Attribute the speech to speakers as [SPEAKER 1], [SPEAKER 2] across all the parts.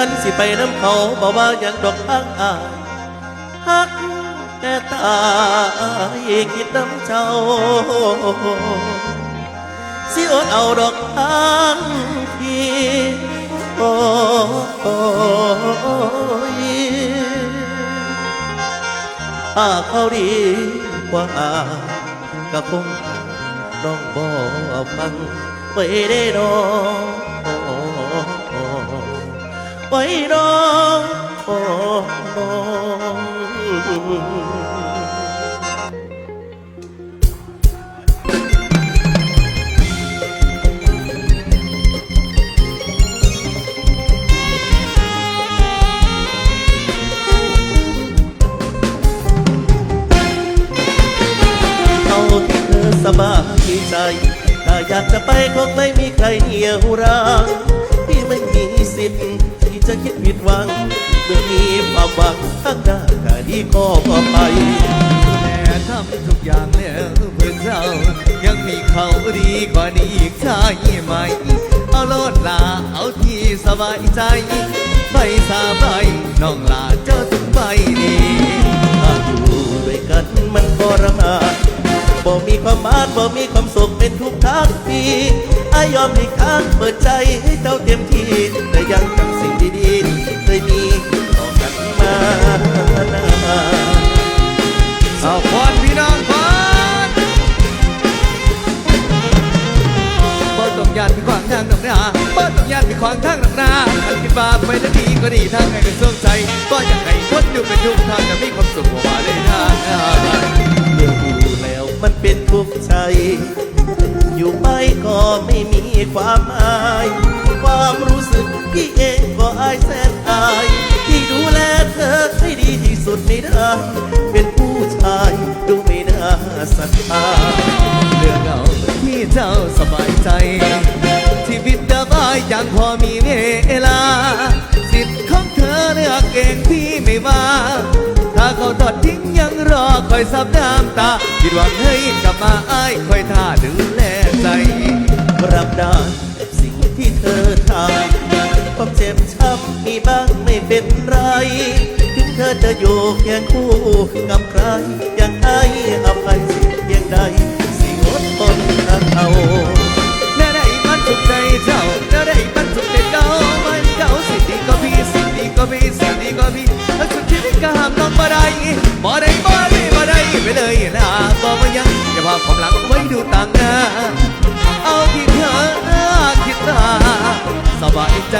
[SPEAKER 1] ขันสิไปน้ำเขาบอกว่าอย่างดอกทางอายฮักแต่ตายคิดน้ำเจ้าสิอดเอาดอกทางที่โอ้ยถ้าเขาดีกว่าก็คงน้องบ่ฟังไว้ได้ดอก ไว้ดอกเอาที่เธอสบายใจถ้าอยากจะไปคงไม่มีใครเหนี่ยวรังที่ไม่มีสิทธิ์ จะคิดผิดหวังเมื่อมีความหวังข้างหน้าก็ดีก็พอไป
[SPEAKER 2] แต่ทำทุกอย่างแล้วเพื่อเรายังมีเขาดีกว่านี้อีกใช่ไหมเอาโลดลาเอาที่สบายใจไปสาบายน้องลาเจ้าถึงไปดี
[SPEAKER 1] ถ้าอยู่ด้วยกันมันทรมาน บ่มีความหมายบ่มีความสุขเป็นทุกทางทีอายอมให้ข้างเปิดใจให้เจ้าเต็มที่แต่ยังจำสิ่งดีๆเคยมีต่อกันมานา
[SPEAKER 2] สาวพรพี่น้องพรบ่ต้องยานไปขวางทางหนักหนาบ่ต้องยานไปขวางทางหนักหนาอันคิดว่าไปแล้วดีก็ดีทางไหนก็สงใจบ่อยากให้คนอยู่เป็นทุกทางจะมีความสุข
[SPEAKER 1] อยู่ไปก็ไม่มีความหมาย ความรู้สึกที่เองก็อายแสนอายที่ดูแลเธอให้ดีที่สุดไม่ได้ เป็นผู้ชายดูไม่น่าศรัทธา
[SPEAKER 2] เรื่องเอาที่เจ้าสบายใจชีวิตเดิมอ้ายยังพอมีเวลา สิทธิ์ของเธอเลือกเองพี่ไม่ว่า ถ้าเขาทอดทิ้ง อคอยซับน้ำตา คิดหวังให้กลับมาอ้ายคอยท่าดูแลใจ
[SPEAKER 1] รับได้กับสิ่งที่เธอทำความเจ็บช้ำมีบ้างไม่เป็นไร ถึงเธอจะอยู่เคียงคู่กับใคร อยังให้อภัยสิ่งเพียงใดสิ่งอดทนเอา
[SPEAKER 2] แน่ได้มันสุขใจเจ้าแน่ได้มันสุขใจเจ้ามันเจ้าสิ่งดีก็พี่สิ่งดีก็พี่สิ่งดีก็พี่ถ้าสุดชีวิตก็ห้ามน้องบ่ได้บ่ได้ อย่าพาความหลังไว้ดูต่างหน้า เอาที่เธอคิดตาสบายใจ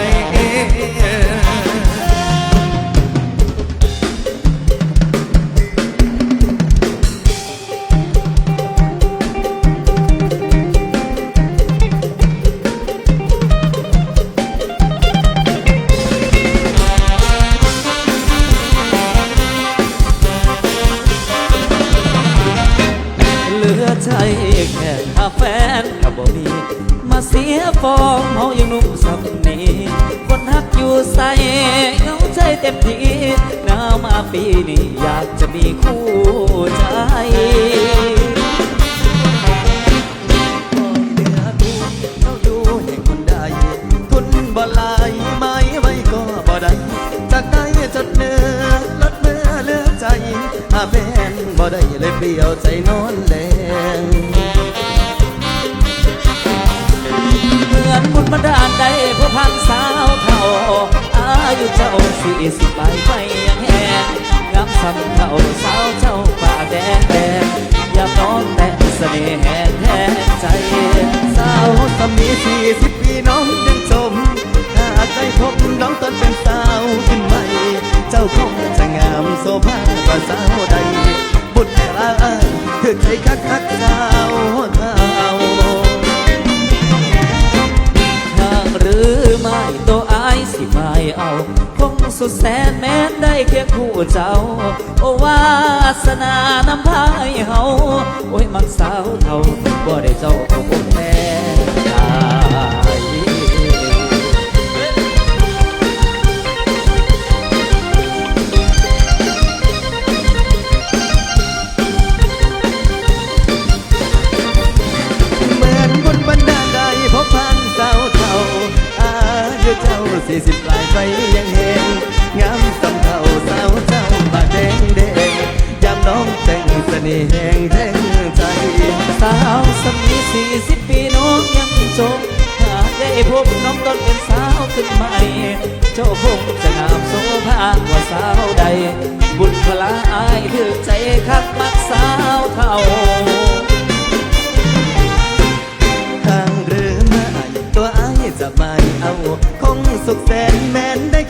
[SPEAKER 3] ม สำเท่าสาวเจ้าปาแดงแดงอย่าน้องแต่เสน่ห์แห่แทนใจ
[SPEAKER 2] สาวสามีสี่สิบปีน้องยังชมถ้าใจพบน้องตอนเป็นสาวขึ้นใหม่ เจ้าคงจะงามโซภากว่าสาวใดบุตรเลายเธอใจคักคักสาว
[SPEAKER 3] สุดแสนแม้นได้เคียงคู่เจ้า โอวาสนานำพายเฮาโอ้ยมักสาวเท่าบ่ได้เจ้าก็คงแม่ตาย
[SPEAKER 2] สิ
[SPEAKER 4] สิปลายไฟ ได้แห่งแท่งใจ
[SPEAKER 3] สาวสมีสี่สิบปีน้องยังจมหาได้พบน้องตอนเป็นสาวขึ้นใหม่เจ้าคงจะงามโสภากว่าสาวใด บุญพลาอายถือกใจคักมักสาวเท่า
[SPEAKER 4] ทางเรือมาตัวอายจะไม่เอา คงสุขแสนแม่นได้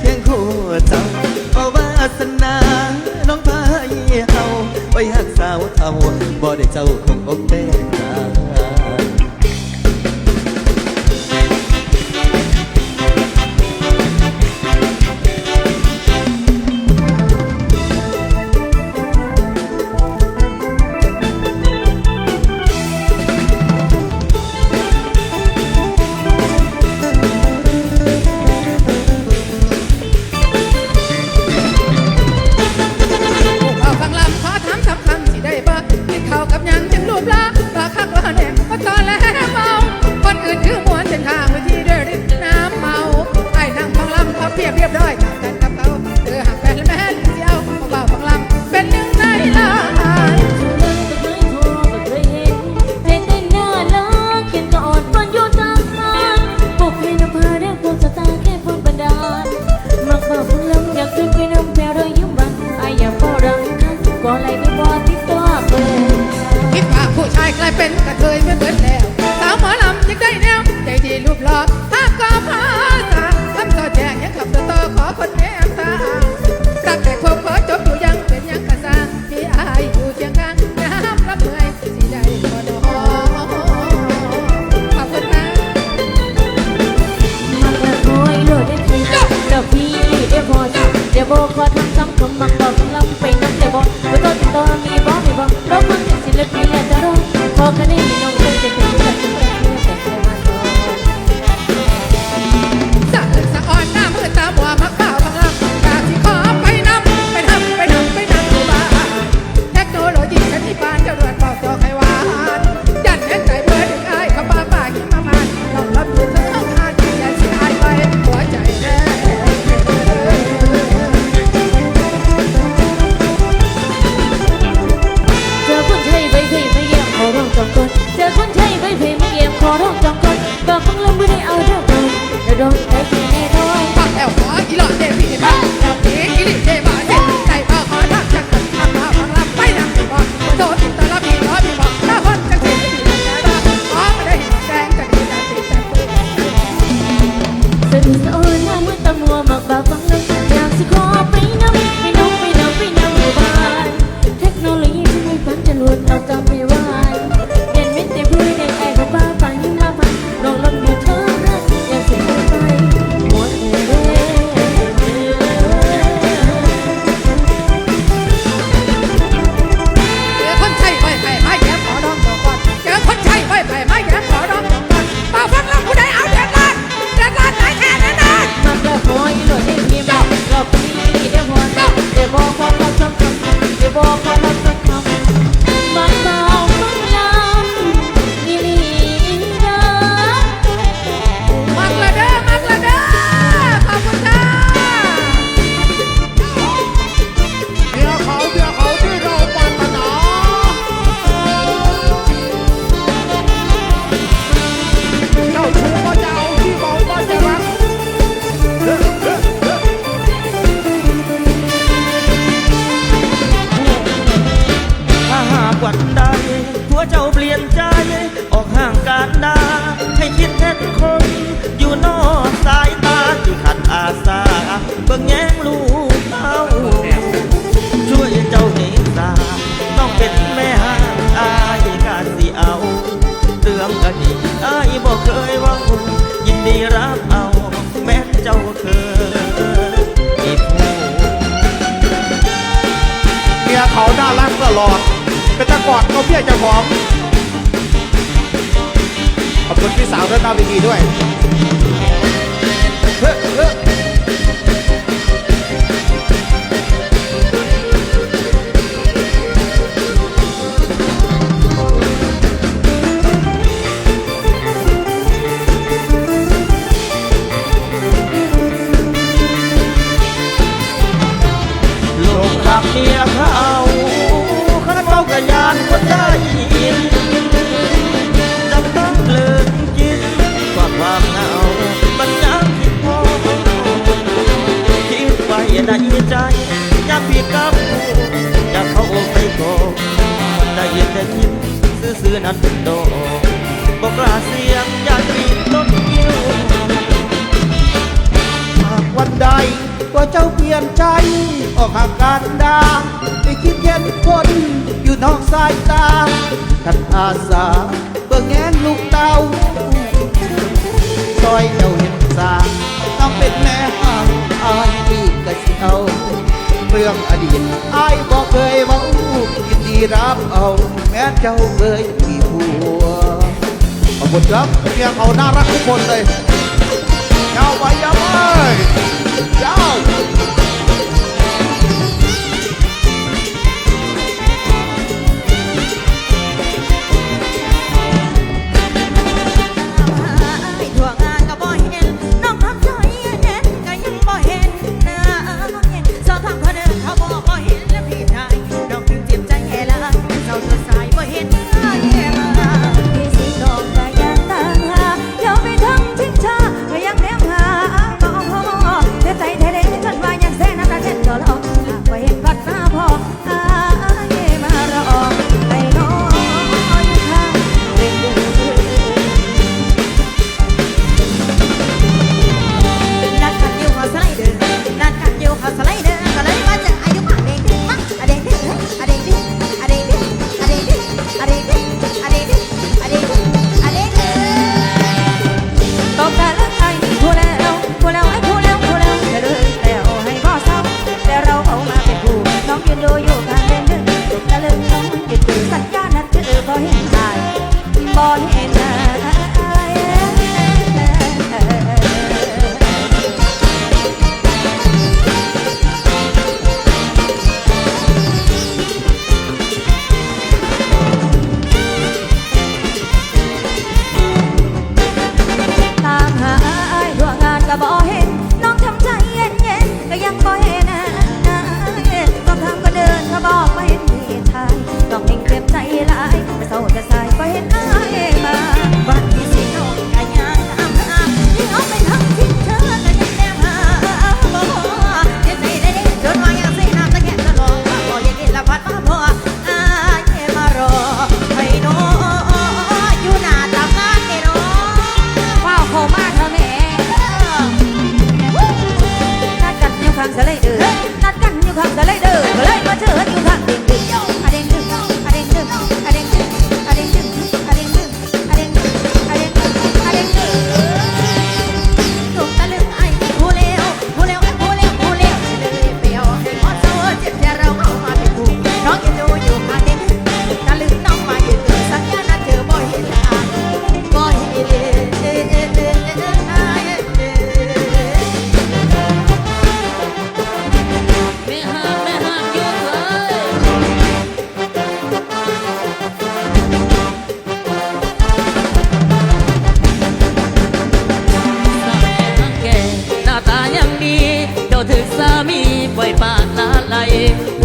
[SPEAKER 4] สาเบิ่ง
[SPEAKER 5] แย้งลูกเขาช่วยเจ้าเห็
[SPEAKER 6] นตา ต้องเป็นแม่
[SPEAKER 5] หาอายกาสิ
[SPEAKER 6] เอาเตืองกันอี
[SPEAKER 5] กอา
[SPEAKER 6] ยบอกเค
[SPEAKER 5] ย
[SPEAKER 6] ว่าคุ
[SPEAKER 5] ณ
[SPEAKER 7] ยิน
[SPEAKER 8] ดีรับเอา แม่เจ้าเคยอีผู้
[SPEAKER 7] เมียเขาหน้ารักตลอด เป็นตะกอดเขาเพี้ยจะหอมขอบคุณพี่สาวด้วยหน้าเวทีด้วย
[SPEAKER 8] ก็
[SPEAKER 5] ได้ยิต้องเลิกกินกว่าความหงามันยังคิดพอคิดไว้ในใจอย่าพี่กับกูอย่าเขาไปกได้ยินแต่คิดซื้อนันเป็นโดบอกลาเสียงอย่าตีต้นกิ้ว
[SPEAKER 9] หากวันใด ว่าเจ้าเปลี่ยนใจ ออกหากกันดาไม่คิดเห็นคนอยู่นอกสายตาท่านอาสาเบิ่งแงนลูกเตาซอยเดาเห็นสาต้องเป็นแม่ห่างอายพี่กระเอาเรื่องอดีตอายบอกเคยเมายินดีรับเอา แม่เจ้าเคยมีผัวขอบคุณครับเพียงเอาน่ารักทุกคนเลยยาไปยาวไป Tchau!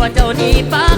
[SPEAKER 9] ว่า
[SPEAKER 10] เจ้านี้
[SPEAKER 3] ไป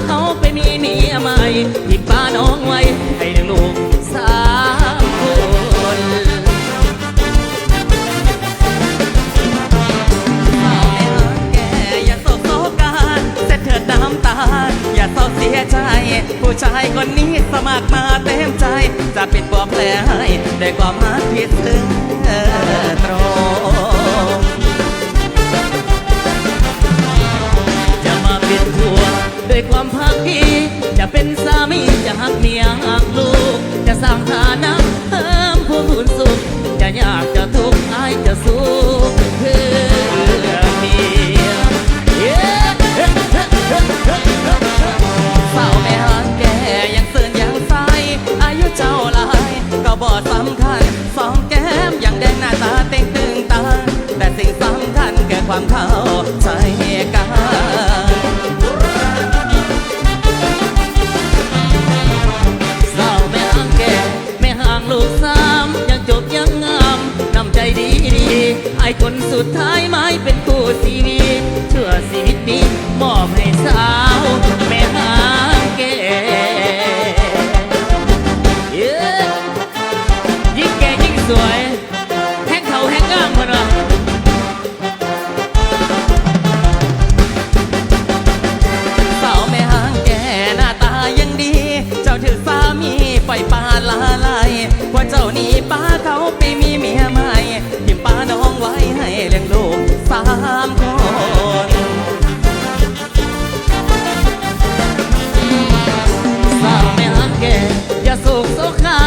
[SPEAKER 3] สุขโศกนา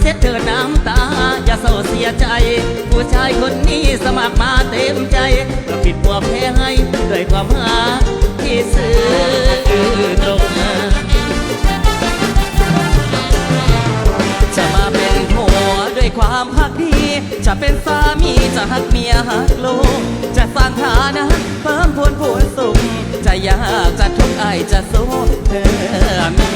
[SPEAKER 3] เช็
[SPEAKER 10] ดเธ
[SPEAKER 3] อน้ำ
[SPEAKER 11] ตา อย่าเศร้าเสียใจ ผู้ชายคนนี้สมัครมาเต็มใจเราปิดปวกแพ้
[SPEAKER 3] ให้ด้วยความหาที่ซื้อตรงจะมาเป็นผัวด้วยความพักดี จะเป็นสามีจะหักเมียหักลูกจะสร้างฐานะเพิ่มพูนผูนสุขจะยากจะทุกข์ไอจะสู้เธอมี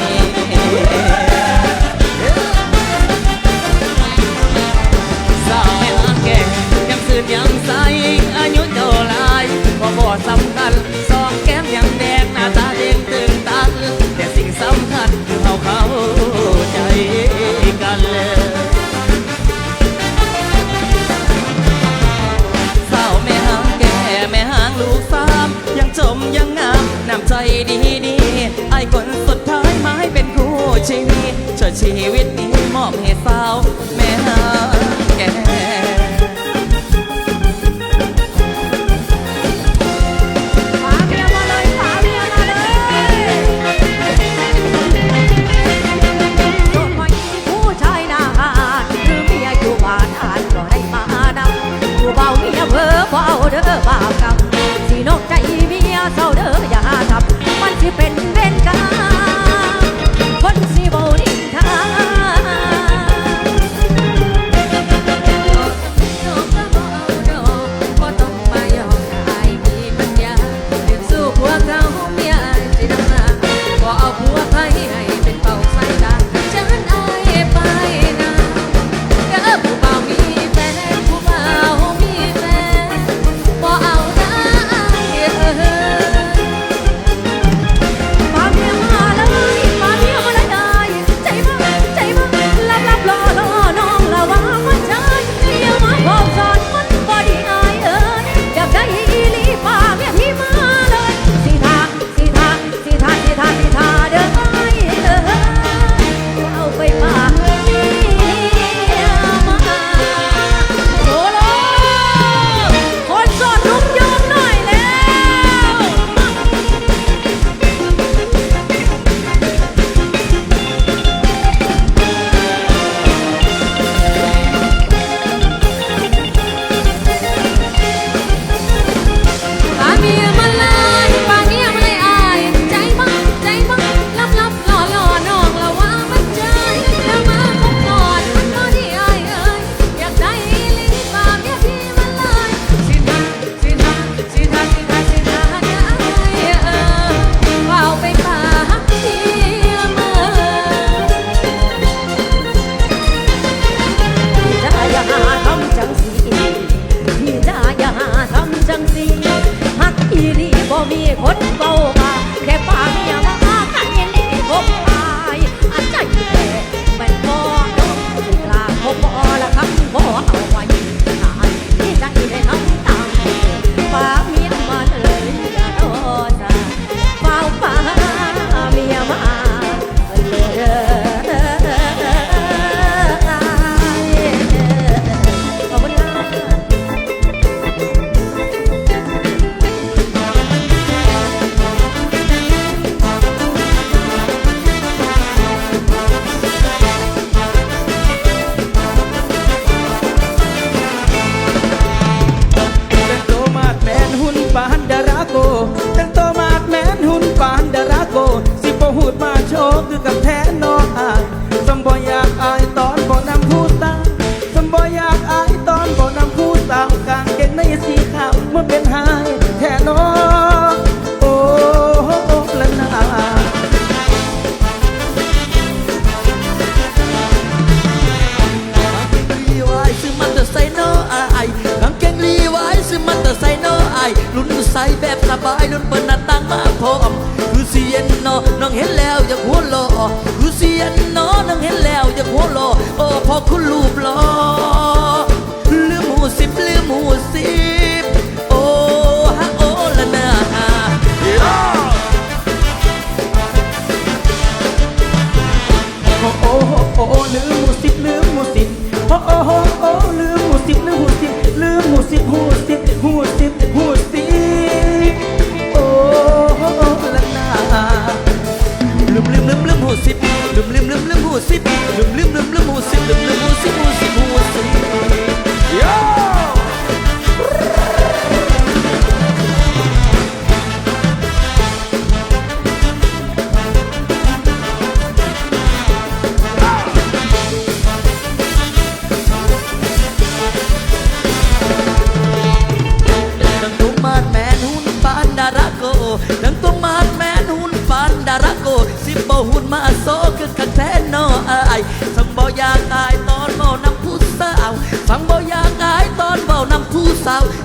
[SPEAKER 3] นยังใสอายุเจ้าลายบ่บ่สำคัญสองแก้มยังแดงหน้าตาเด้งตึงตันแต่สิ่งสำคัญคือเขาเข้าใจกันเลยสาวแม่หางแก่แม่หางลูกสามยังจมยังงามน้ำใจ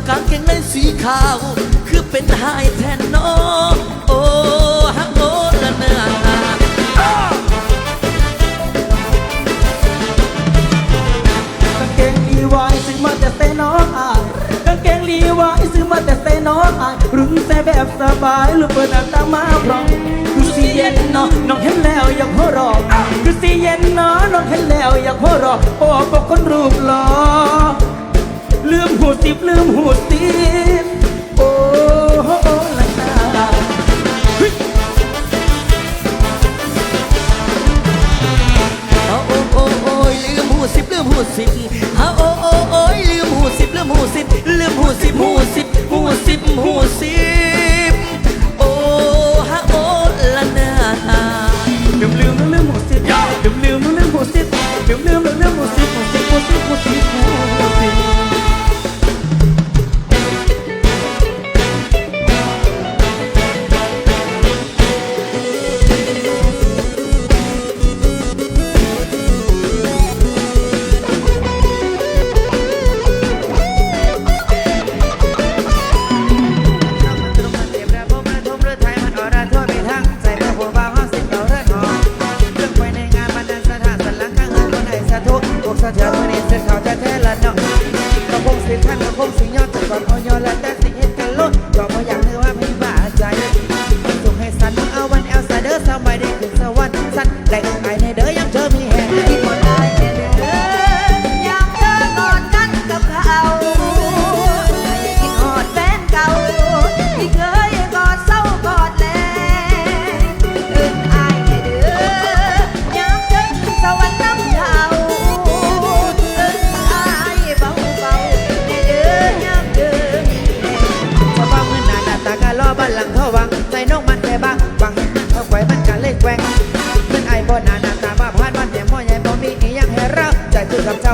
[SPEAKER 3] กา
[SPEAKER 12] งเกงในสีขา
[SPEAKER 2] ว คือเป็นหายแทนน้องโอ้
[SPEAKER 3] ฮักโอ้ละเนื้อ
[SPEAKER 13] กางเกงลีวายซื้อมาแต่เซน้องอายกางเกงลีวายซื้อมาแต่เซน้องอายรุ่งใส่แบบสบายลูกเปิดหน้าตามาพร้อมดูสิเย็นเนาะน้องเห็นแล้วอยากหัวเรอกดูสิเย็นเนาะน้องเห็นแล้วอยากหัวเรอกโอ้ปกคนรูปหล่อ ลืมหูสิบลืมหูสิบโอ้โหละนา
[SPEAKER 3] เอาโอ้โอ้โอ้ยลืมหูสิบลืมหูสิบเอาโอ้โอ้โอ้ยลืมหูสิบลืมหูสิบลืมหูสิบหูสิบหูสิบหูสิบ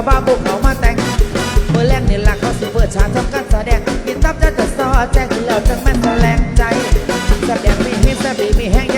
[SPEAKER 3] า
[SPEAKER 12] วบ้าบุกเขามาแต่งเมื่อแรงนี่ล่ะเขาสิเปิดฉากทำการแสดงกินตับจะจะซอแจ้งแล้วจังแม่นแสลงใจแสดงมีฮิตแสบีมีแห้ง